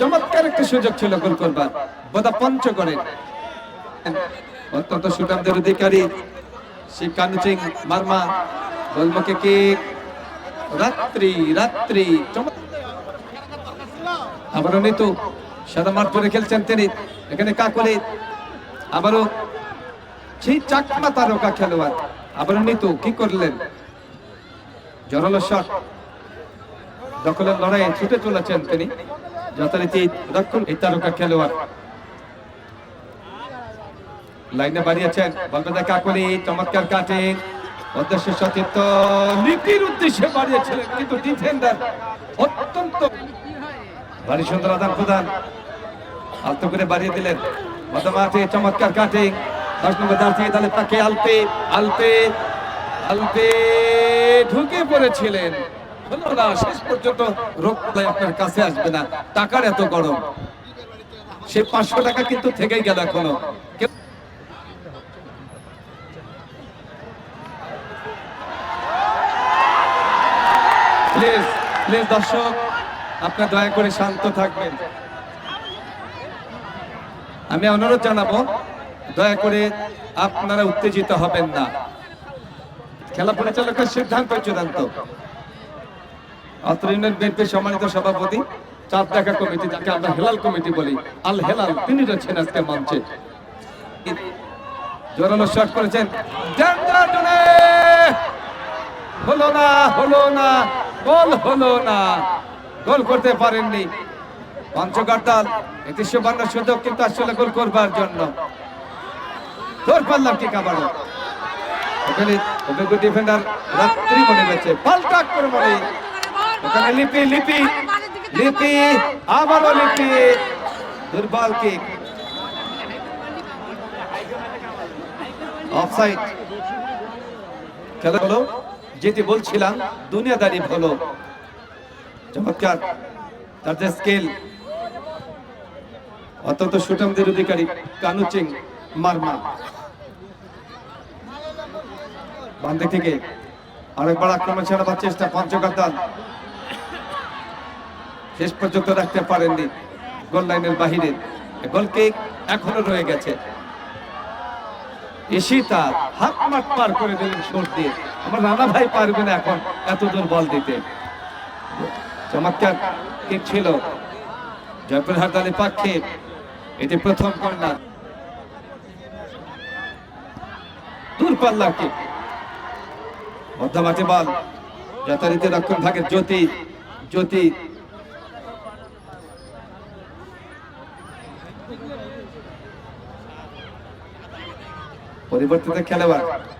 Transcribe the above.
চমৎকার একটি সুযোগ ছিল গোল করবার। বোধা পঞ্চগড়ে। অত্যন্ত সুটামদের অধিকারী সে কানুচিং মারমা গোলমুখে কি? রাত্রি রাত্রি। আবারও নিতু সাদা মাঠ ধরে খেলছেন তিনি। এখানে কাকলে। আবারও সেই চাকমা তারকা খেলোয়াড়। আবারও নিতু, কি করলেন? জোরালো শট দখলের লড়াইয়ে ছুটে চলেছেন তিনি। যথারীতি রক্ষণ এই তারকা খেলোয়াড়। লাইনে বাড়িয়েছেন বলবেদা কাকলি, চমৎকার কাটিং অত্যন্ত ভারী করে বাড়িয়ে দিলেন। চমৎকার দশ তাহলে তাকে ঢুকে পড়েছিলেন। হলো না শেষ পর্যন্ত রোগ আপনার কাছে আসবে না। টাকার এত গরম। সে পাঁচশো টাকা কিন্তু গেল এখনও। প্লিজ প্লিজ দর্শক, আপনার দয়া করে শান্ত থাকবেন। আমি অনুরোধ জানাব, দয়া করে আপনারা উত্তেজিত হবেন না। খেলা পরিচালকের সিদ্ধান্ত চূড়ান্ত। ইউনিয়ন বিএনপির সম্মানিত সভাপতি চাঁদ দেখা কমিটি, যাকে আমরা হেলাল কমিটি বলি, আল হেলাল তিনি রয়েছেন আজকে মঞ্চে জোরালো শট করেছেন। হলো না হলো না গোল হলো না। গোল করতে পারেননি। পঞ্চগড় দল সুবর্ণ সুযোগ কিন্তু আসলে গোল করবার জন্য। তোর পারলাম কি কাবারো ওখানে ডিফেন্ডার রাত্রি মনে গেছে পাল্টা আক্রমণে ওখানে লিপি লিপি লিপি, আবারও লিপি, দুর্বল কিক অফসাইড খেলা হলো, যেটি বলছিলাম, দুনিয়াদারি হলো। চমৎকার যে স্কেল অত্যন্ত সুটামদের অধিকারী, কানু কানুচিং মারমা। বান্ধে থেকে আরেকবার আক্রমণ ছাড়াবার চেষ্টা পঞ্চগড় দল। শেষ পর্যন্ত রাখতে পারেননি গোল লাইনের বাহিরে। গোল কিক এখনও রয়ে গেছে। ঈশিতা হাত মাঠ পার করে দিলেন শোট দিয়ে। আমার রানা ভাই পারবে না এখন এত দূর বল দিতে। চমৎকার কিক ছিল জয়পুর হারদানের পক্ষে। এটি প্রথম কর্নার দূর পাল্লা কিক মধ্যমাঠে বল যথারীতি রক্ষণ ভাগের জ্যোতি। জ্যোতি পরিবর্তিত খেলোয়াড়।